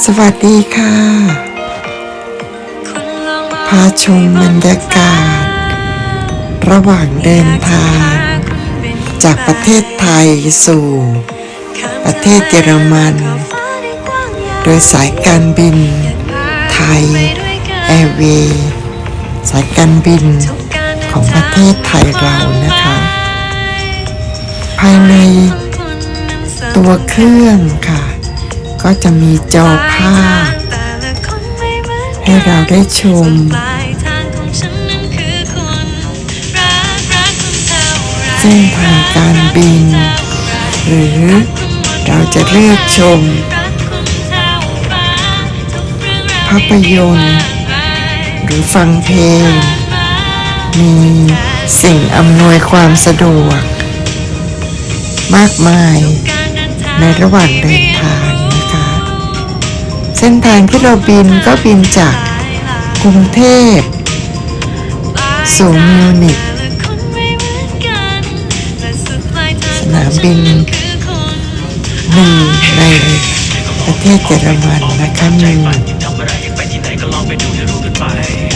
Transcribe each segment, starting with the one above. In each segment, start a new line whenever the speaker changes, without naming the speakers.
สวัสดีค่ะ พาชมบรรยากาศ ระหว่างเดินทาง จากประเทศไทยสู่ ประเทศเยอรมัน โดยสายการบิน ไทยแอร์เวย์สายการบินของประเทศไทยเรานะคะ ภายในตัวเครื่องค่ะ ก็จะมีจอภาพ ให้เราได้ชม เส้นทางการบิน หรือเราจะเลือกชม ภาพยนตร์ หรือฟังเพลง มีสิ่งอำนวยความสะดวก มากมายในระหว่างเดินทาง ส้นทางที่เราบินก็บินจากกรุงเทพสู่มิวนิกสนามบินหนึ่งในประเทศเยอรมันนะคะมี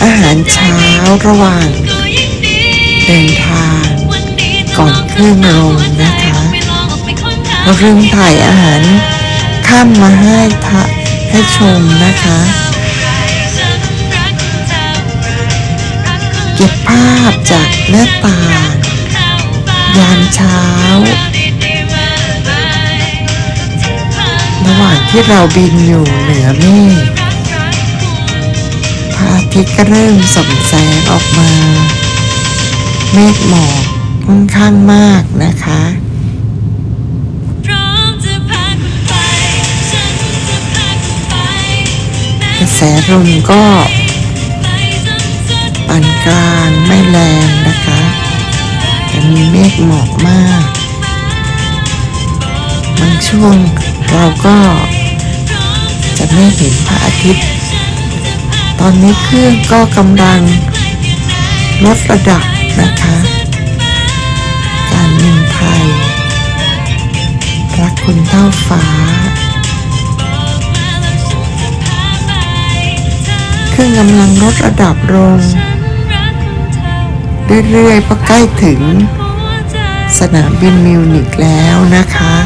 อาหารเช้าระหว่างเดินทางก่อนขึ้นลงนะคะเราลืมถ่ายอาหารข้ามมาให้ทะ ให้ชมนะคะ เก็บภาพจากหน้าต่างยามเช้า ระหว่างที่เราบินอยู่เหนือเมฆพระอาทิตย์ก็เริ่มส่องแสงออกมา เมฆหมอกค่อนข้างมากนะคะ ลมก็ปานกลางไม่แรงนะคะ แต่มีเมฆหมอกมากบางช่วงเราก็จะไม่เห็นพระอาทิตย์ ตอนนี้เครื่องก็กำลังลดระดับนะคะ การบินไทย รักคุณเท่าฟ้า เครื่องกำลังลดระดับลง เรื่อยๆพราะใกล้ถึง สนามบินมิวนิกแล้วนะคะ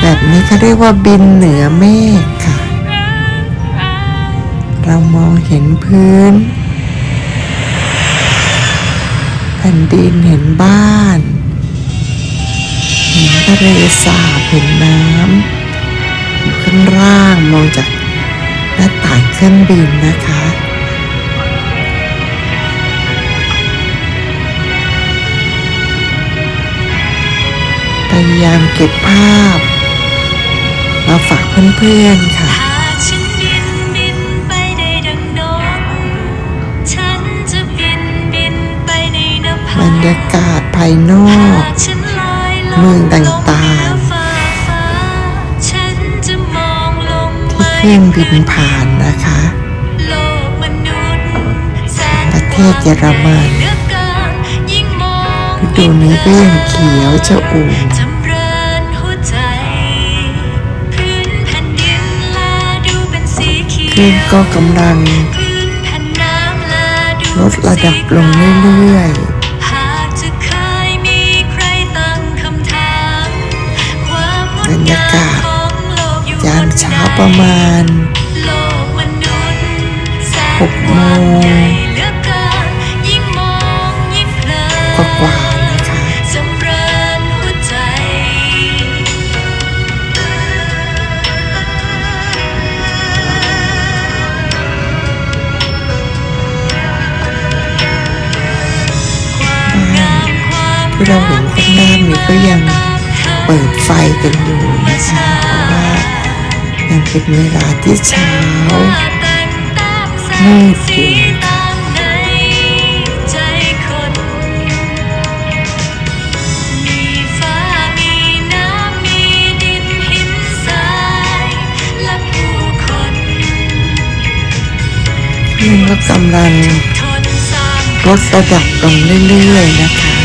แบบนี้เขาเรียกว่าบินเหนือเมฆค่ะ เรามองเห็นพื้น แผ่นดินเห็นบ้าน เห็นทะเลสาบเห็นน้ำ ข้างล่างมองจากหน้าต่างเครื่องบินนะคะพยายามเก็บภาพ มาฝากเพื่อนๆค่ะ
หากฉันบินบินไปได้ดังนกฉันจะบินบินไปในนภา
บรรยากาศภายนอ
หากกฉันลอยล
เมืองต่างๆ
เค
รื่องบินผ่านนะคะ
โลกมนุษย์แสน
ประเทศเยอรมัน
เหลือเกินยิ่งมอง
ฤดูนี้ก็ยังเขียวชอุ่ม
จำเริญหัวใจพื้นแผ่นดินแลดูเป็นสีเขี
คลื่น
ยว
ก็กำลัง
พื้นแผ่นน้ำแลดู
ลดระดับลงเรื่อย
หากจะเคยมีใครตั้งคำถามความง
ๆบร
ด
รยางา
ม
กาศ
ของโลกอ ยู่
ยาม
บน
เช้า
ไหน
ประมาณ
โลกมนุษย์แสน
หกโมง
กว้างใหญ่เหลือเกินยิ่งมองยิ่งเพลิน
ก็กว่าๆนะคะ
จำเริญหัวใจ
บ้านที่เราเห็นข้างหน้านี้ก็ยังเปิดไฟกันอยู่นะคะเพราะว่า ยังเป็นเวลาที่เช้ามืดอยู่ค่ะ
ในใจคนมีฟ้ามีน้ำมีดินหินทราย
ก็กำลัง
ร้าง
ลดระดับลงเรื่อยๆนะคะ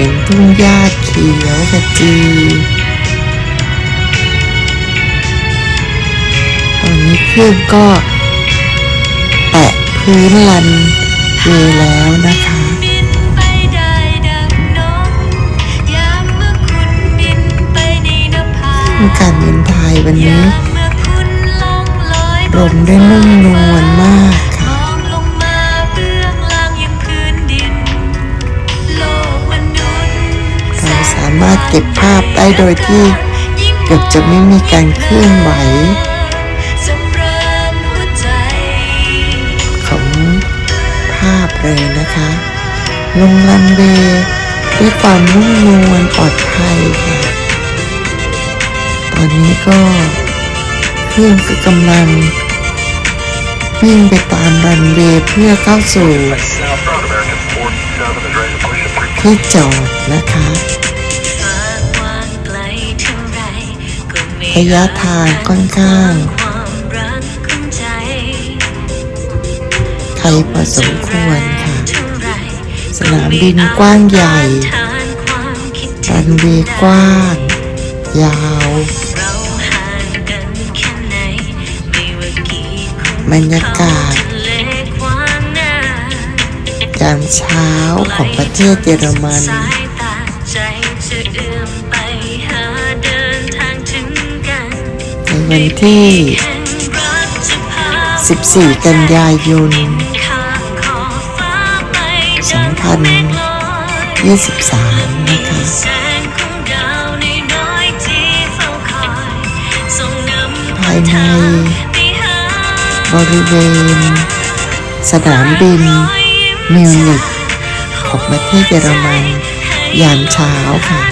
ห็นทุ่งหญ้าเขียวขจีตอนนี้เครื่องก็แตะพื้นลันเวย์แล้วนะคะ
กามเมื่อคุณบินไปในนภา
การบินไทยวันนี้
ล
มได้นุ่มนวลมาก
ก็
บภาพได้โดยที่เกือบจะไม่มีการเคลื่อนไหว ของภาพเลยนะคะ ลงรันเวย์ด้วยความนุ่มนวลปลอดภัยค่ะ ตอนนี้ก็เครื่องก็กำลังวิ่งไปตามรันเวย์เพื่อเข้าสู่ที่จอดนะคะ
ระ
ยะทางค่อนข้างไกลพอสมควรค่ะ สนามบินกว้างใหญ่
ทานามคิดถึ
รันเวย์กว้างยาวา
ห่าว
บรรยากาศ
ยา
มเช้าของประเทศเยอรมัน วันที่ 14 กันยายน
ข้ามขอบฟ้าไป
สองพัน23 นะคะภายในบริเวณ สนามบินมิวนิกของประเทศเยอรมันยามเช้าค่ะ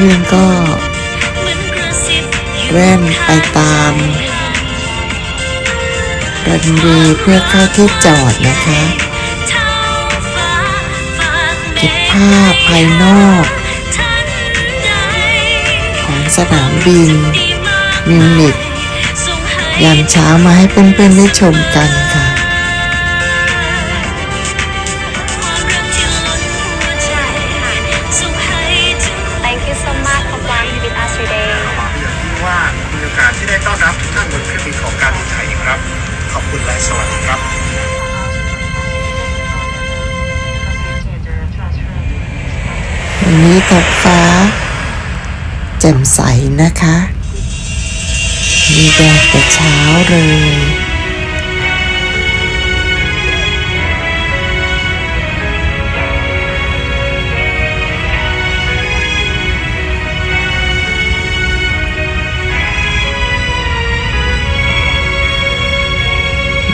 ครื่
องก็
เหมือนกระซิบอยู่
แล่นไปตามรันเวย์เพื่อเข้าที่จอดนะคะ
เก็
บภาพภายนอก ของสนามบิน
มิ
วนิกยามเช้ามาให้เพื่อนๆได้ชมกันค่ะ
วัน
นี้ท้อง
ฟ้า แจ่มใสนะคะ มีแดดแต่เช้าเลย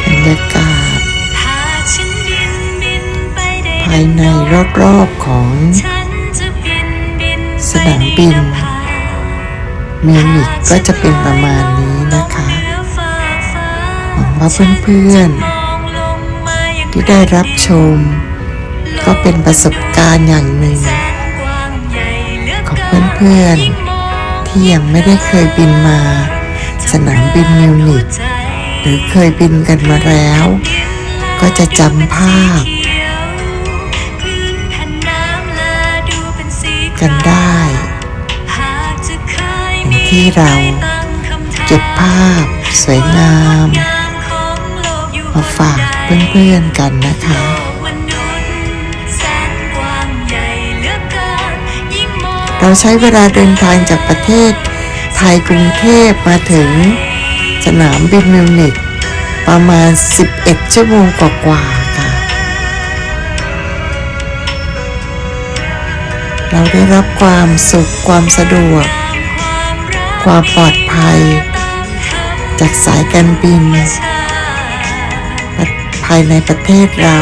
บรรยากาศ
หากฉันบินบินไปได้
ภายในรอบ สนามบินมิวนิกก็จะเป็นประมาณนี้นะคะหวังว่าเพื่อนๆที่ได้รับชม ก็เป็นประสบการณ์อย่างหนึ่ง ของเพื่อนๆที่ยังไม่ได้เคยบินมา สนามบินมิวนิกหรือเคยบินกันมาแล้ว ก็จะจำภาพ กันได้อย่างที่เราเก็บภาพสวยงาม มาฝากเพื่อนๆกันนะคะเราใช้เวลาเดินทางจากประเทศไทยกรุงเทพมาถึงสนามบินมิวนิกประมาณ 11 ชั่วโมงกว่าๆ เราได้รับความสุขความสะดวก ความปลอดภัย จากสายการบิน ภายในประเทศเรา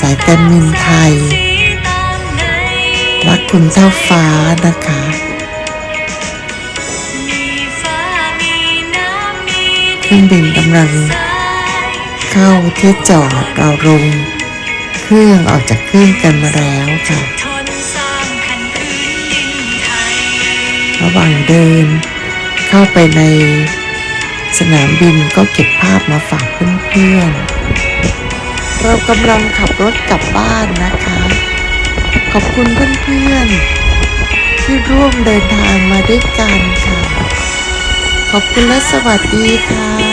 สายการบินไทย รักคุณเท่าฟ้านะคะเครื่องบินกำลังเข้าที่จอดเราลงเครื่องออกจากเครื่องกันมาแล้วค่ะ ระหว่างเดิน เข้าไปในสนามบินก็เก็บภาพมาฝากเพื่อนๆ เรากำลังขับรถกลับบ้านนะคะ ขอบคุณเพื่อนๆ ที่ร่วมเดินทางมาด้วยกันค่ะ ขอบคุณและสวัสดีค่ะ